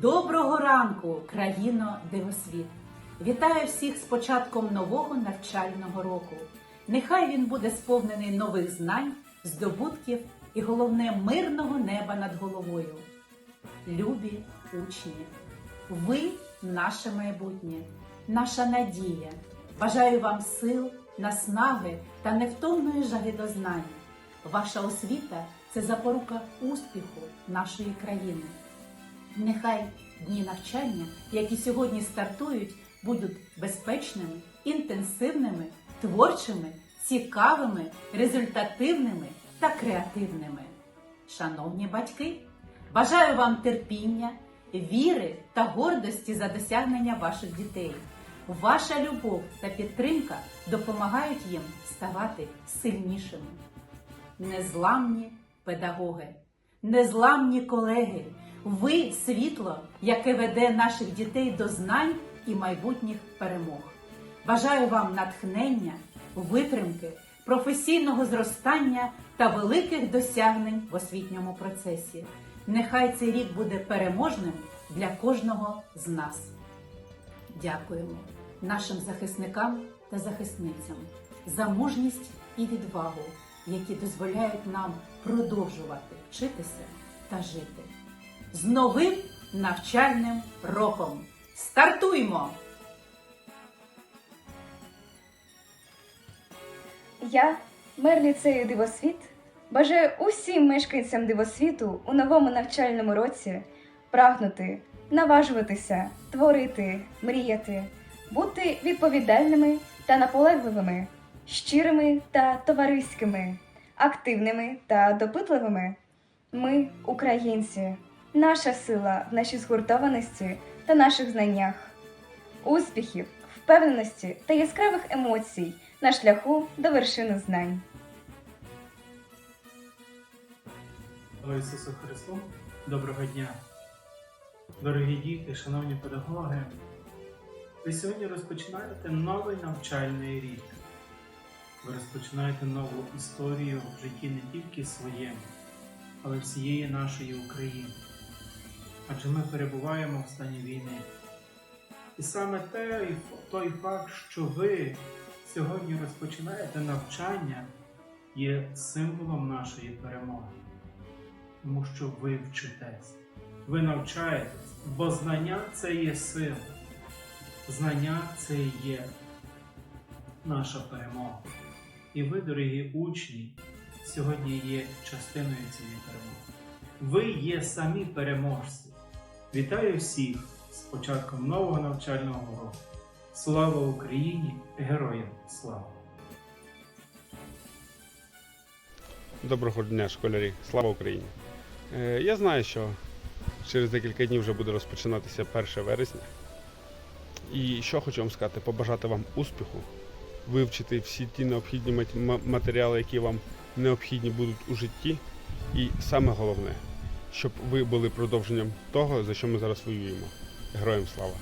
Доброго ранку, країно дивосвіт! Вітаю всіх з початком нового навчального року. Нехай він буде сповнений нових знань, здобутків і головне мирного неба над головою. Любі учні, ви наше майбутнє, наша надія. Бажаю вам сил, наснаги та невтомної жаги до знань. Ваша освіта це запорука успіху нашої країни. Нехай дні навчання, які сьогодні стартують, будуть безпечними, інтенсивними, творчими, цікавими, результативними та креативними. Шановні батьки, бажаю вам терпіння, віри та гордості за досягнення ваших дітей. Ваша любов та підтримка допомагають їм ставати сильнішими незламні педагоги, незламні колеги. Ви світло, яке веде наших дітей до знань і майбутніх перемог. Бажаю вам натхнення, витримки, професійного зростання та великих досягнень в освітньому процесі. Нехай цей рік буде переможним для кожного з нас. Дякуємо нашим захисникам та захисницям за мужність і відвагу, які дозволяють нам продовжувати вчитися та жити. З новим навчальним роком! Стартуймо! Я, мер ліцею Дивосвіт, бажаю усім мешканцям Дивосвіту у новому навчальному році прагнути, наважуватися, творити, мріяти, бути відповідальними та наполегливими, щирими та товариськими, активними та допитливими. Ми, українці, наша сила в нашій згуртованості та наших знаннях, успіхів, впевненості та яскравих емоцій на шляху до вершини знань. Ісусу Христу! Доброго дня! Дорогі діти, шановні педагоги, ви сьогодні розпочинаєте новий навчальний рік. Ви розпочинаєте нову історію в житті не тільки своєму, але всієї нашої України. Адже ми перебуваємо в стані війни. І саме той, той факт, що ви сьогодні розпочинаєте навчання, є символом нашої перемоги тому що ви вчитесь, ви навчаєтесь, бо знання це є сила, знання це є наша перемога. І ви, дорогі учні, сьогодні є частиною цієї перемоги. Ви є самі переможці. Вітаю всіх з початком нового навчального року. Слава Україні! Героям слава! Доброго дня, школярі! Слава Україні! Е, Я знаю, що через декілька днів вже буде розпочинатися 1 вересня. І що хочу вам сказати, побажати вам успіху, вивчити всі ті необхідні мат- матеріали, які вам необхідні будуть у житті. І саме головне, щоб ви були продовженням того, за що ми зараз воюємо. Героям слава!